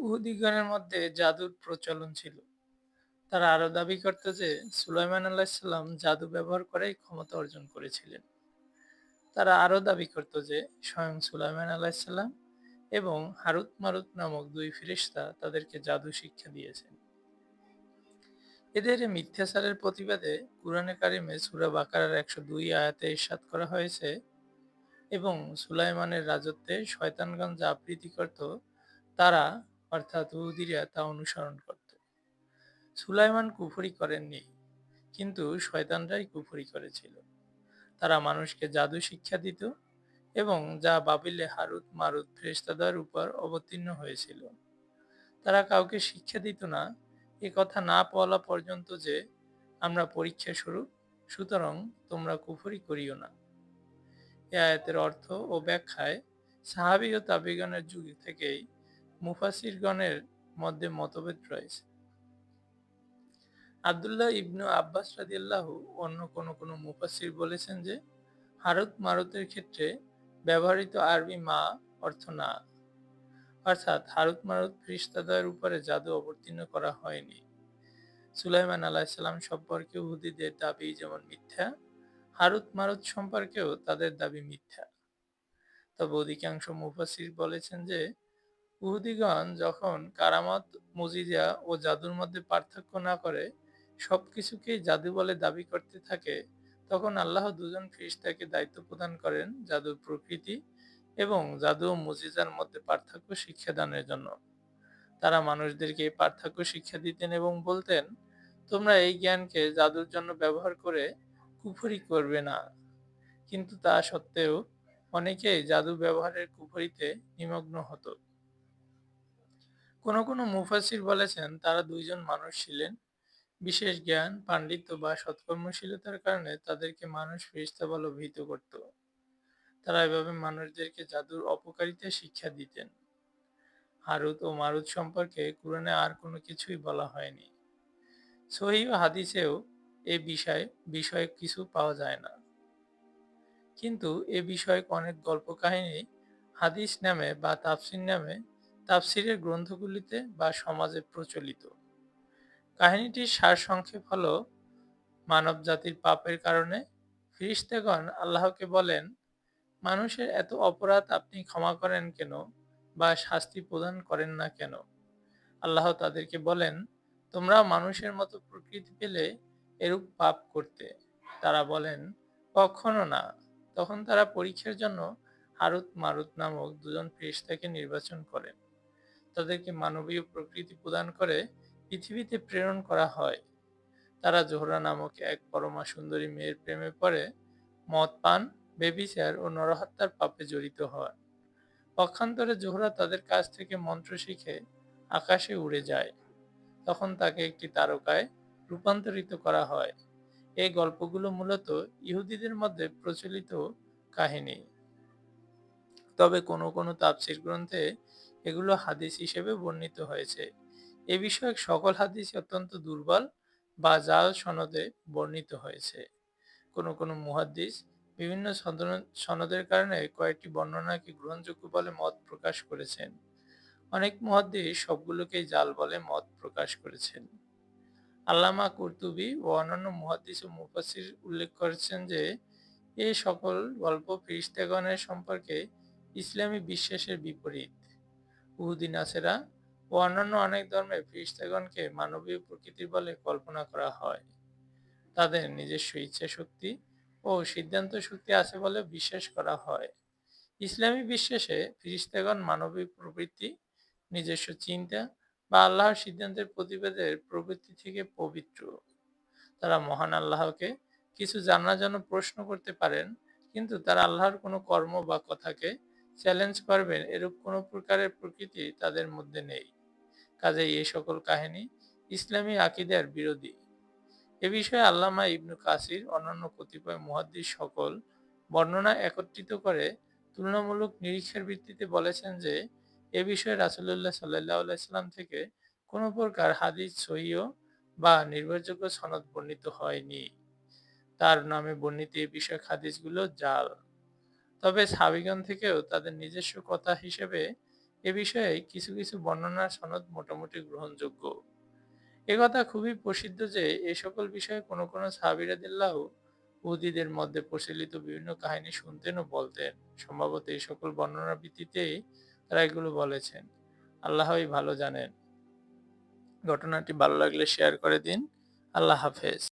উহুদিগণের মধ্যে জাদুর প্রচলন ছিল। তারা আরও দাবি করত যে, সুলাইমান আলাইসাল্লাম জাদু ব্যবহার করেই ক্ষমতা অর্জন করেছিলেন। তারা আরও দাবি করত যে, স্বয়ং সুলাইমান আলাইসাল্লাম এবং হারুত মারুত নামক দুই ফিরিস্তা তাদেরকে জাদু শিক্ষা দিয়েছেন। এদের মিথ্যাচারের প্রতিবাদে কুরআনে কারিমে সূরা বাকারার একশো দুই আয়াতে ইরশাদ করা হয়েছে এবং সুলাইমানের রাজত্বে শয়তানগঞ্জ আবৃত্তি করত, তারা অর্থাৎ উহুদিরা তা অনুসরণ করত। সুলাইমান কুফরি করেননি, কিন্তু শয়তানরাই কুফরি করেছিল। তারা মানুষকে জাদু শিক্ষা দিত এবং যা বাবিলে হারুত মারুত ফেরেশতাদের উপর অবতীর্ণ হয়েছিল। তারা কাউকে শিক্ষা দিত না, এ কথা না বলা পর্যন্ত যে, আমরা পরীক্ষা স্বরূপ, সুতরাং তোমরা কুফরি করিও না। এ আয়াতের অর্থ ও ব্যাখ্যায় সাহাবি ও তাবিগণের যুগ থেকেই মুফাসিরগণের মধ্যে মতভেদ রয়েছে। আবদুল্লাহ ইবনু আব্বাস রাদিয়াল্লাহু অন্য কোন কোন মুফাসির বলেছেন যে হারত মারতের ক্ষেত্রে ব্যবহৃত আরবি মা অর্থ না। অর্থাৎ হারুত মারুত ফিরিস্তাদের উপরে জাদু অবতীর্ণ করা হয়নি। সুলাইমান আলাহিসাল্লাম সম্পর্কে হুদিদের দাবি যেমন মিথ্যা হারুত মারুত সম্পর্কেও তাদের দাবি মিথ্যা। তবে অধিকাংশ মুফাসির বলেছেন যে উহুদিগণ যখন কারামত, মুজিজা ও জাদুর মধ্যে পার্থক্য না করে সব কিছুকেই জাদু বলে দাবি করতে থাকে, তখন আল্লাহ দুজন ফিরিস্তাকে দায়িত্ব প্রদান করেন জাদুর প্রকৃতি এবং জাদু ও মুজিজার মধ্যে পার্থক্য শিক্ষাদানের জন্য। তারা মানুষদেরকে এই পার্থক্য শিক্ষা দিতেন এবং বলতেন, তোমরা এই জ্ঞানকে জাদুর জন্য ব্যবহার করে কুফরি করবে না। কিন্তু তা সত্ত্বেও অনেকেই জাদু ব্যবহারের কুফরিতে নিমগ্ন হতো। কোনো কোনো মুফাসির বলেছেন, তারা দুইজন মানুষ ছিলেন। বিশেষ জ্ঞান, পাণ্ডিত্য বা সৎকর্মশীলতার কারণে তাদেরকে মানুষ ফেরিস্তা বলে অভিহিত করত। তারা এভাবে মানুষদেরকে জাদুর অপকারিতা শিক্ষা দিতেন। হারুত ও মারুত সম্পর্কে কোরআনে আর কোনো কিছুই বলা হয়নি। সহি হাদিসেও এ বিষয়ে বিষয়ে কিছু পাওয়া যায় না। কিন্তু এ বিষয়ক অনেক গল্প কাহিনী হাদিস নামে বা তাফসির নামে তাফসিরের গ্রন্থগুলিতে বা সমাজে প্রচলিত। কাহিনীটির সারসংক্ষেপ হল মানব জাতির পাপের কারণে ফিরিস্তেগণ আল্লাহকে বলেন, মানুষের এত অপরাধ আপনি ক্ষমা করেন কেন বা শাস্তি প্রদান করেন না কেন? আল্লাহ তাদেরকে বলেন, তোমরা মানুষের মতো প্রকৃতি পেলে এরূপ পাপ করতে। তারা বলেন, কখনো না। তখন তারা পরীক্ষার জন্য হারুত মারুত নামক দুজন ফেরিস্তাকে নির্বাচন করেন। তাদেরকে মানবীয় প্রকৃতি প্রদান করে পৃথিবীতে প্রেরণ করা হয়। তারা জোহরা নামক এক পরমা সুন্দরী মেয়ের প্রেমে পড়ে, মদ পান, বেবিচার ও নরহত্যার পাপে জড়িত হয়। পক্ষান্তরে জোহরা তাদের কাছ থেকে মন্ত্র শিখে আকাশে উড়ে যায়। তখন তাকে একটি তারকায় রূপান্তরিত করা হয়। এই গল্পগুলো মূলত ইহুদিদের মধ্যে প্রচলিত কাহিনী। তবে কোনো কোনো তাপসির গ্রন্থে এগুলো হাদিস হিসেবে বর্ণিত হয়েছে। এ বিষয়ক সকল হাদিস অত্যন্ত দুর্বল বা জাল সনদে বর্ণিত হয়েছে। কোনো কোনো মুহাদ্দিস বিভিন্ন সনদের কারণে কয়েকটি বর্ণনাকে গ্রহণযোগ্য বলে মত প্রকাশ করেছেন। অনেক মুহাদ্দিস সবগুলোকেই জাল বলে মত প্রকাশ করেছেন। আল্লামা কুরতুবি ও অন্যান্য মুহাদ্দিস ও মুফাসির উল্লেখ করেছেন যে এই সকল গল্প ফিরিস্তাগণের সম্পর্কে ইসলামী বিশ্বাসের বিপরীত। উহুদি নাসেরা ও অন্যান্য অনেক ধর্মে ফিরিস্তাগণকে মানবীয় প্রকৃতির বলে কল্পনা করা হয়। তাদের নিজস্ব ইচ্ছা শক্তি ও সিদ্ধান্ত শক্তি আছে বলে বিশ্বাস করা হয়। ইসলামী বিশ্বাসে ফিরিস্তাগণ মানবিক প্রবৃত্তি, নিজস্ব চিন্তা বা আল্লাহর সিদ্ধান্তের প্রতিবেদের প্রবৃত্তি থেকে পবিত্র। তারা মহান আল্লাহকে কিছু জানার জন্য প্রশ্ন করতে পারেন, কিন্তু তারা আল্লাহর কোনো কর্ম বা কথাকে চ্যালেঞ্জ করবেন, এরূপ কোনো প্রকারের প্রকৃতি তাদের মধ্যে নেই। কাজে এই সকল কাহিনী ইসলামী আকিদার বিরোধী। এ বিষয়ে আল্লামা ইবনু কাসির, অন্যান্য কতিপয় মুহাদ্দিস সকল বর্ণনা একত্রিত করে তুলনামূলক নিরীক্ষার ভিত্তিতে বলেছেন যে, এ বিষয়ে রাসুল্লাহ সাল্লাহ সাল্লাম থেকে কোনো প্রকার হাদিস সহিও বা নির্ভরযোগ্য সনদ বর্ণিত হয়নি। তার নামে বর্ণিত এ বিষয়ক হাদিসগুলো জাল। তবে সাবিগণ থেকেও তাদের নিজস্ব কথা হিসেবে এ বিষয়ে কিছু কিছু বর্ণনার সনদ মোটামুটি গ্রহণযোগ্য। একথা খুবই প্রসিদ্ধ যে এ সকল বিষয়ে কোনো কোনো সাহাবিরাদিল্লাহ উহুদিদের মধ্যে প্রচলিত বিভিন্ন কাহিনী শুনতেন ও বলতেন। সম্ভবত এই সকল বর্ণনার ভিত্তিতেই তারা এগুলো বলেছেন। আল্লাহই ভালো জানেন। ঘটনাটি ভালো লাগলে শেয়ার করে দিন। আল্লাহ হাফেজ।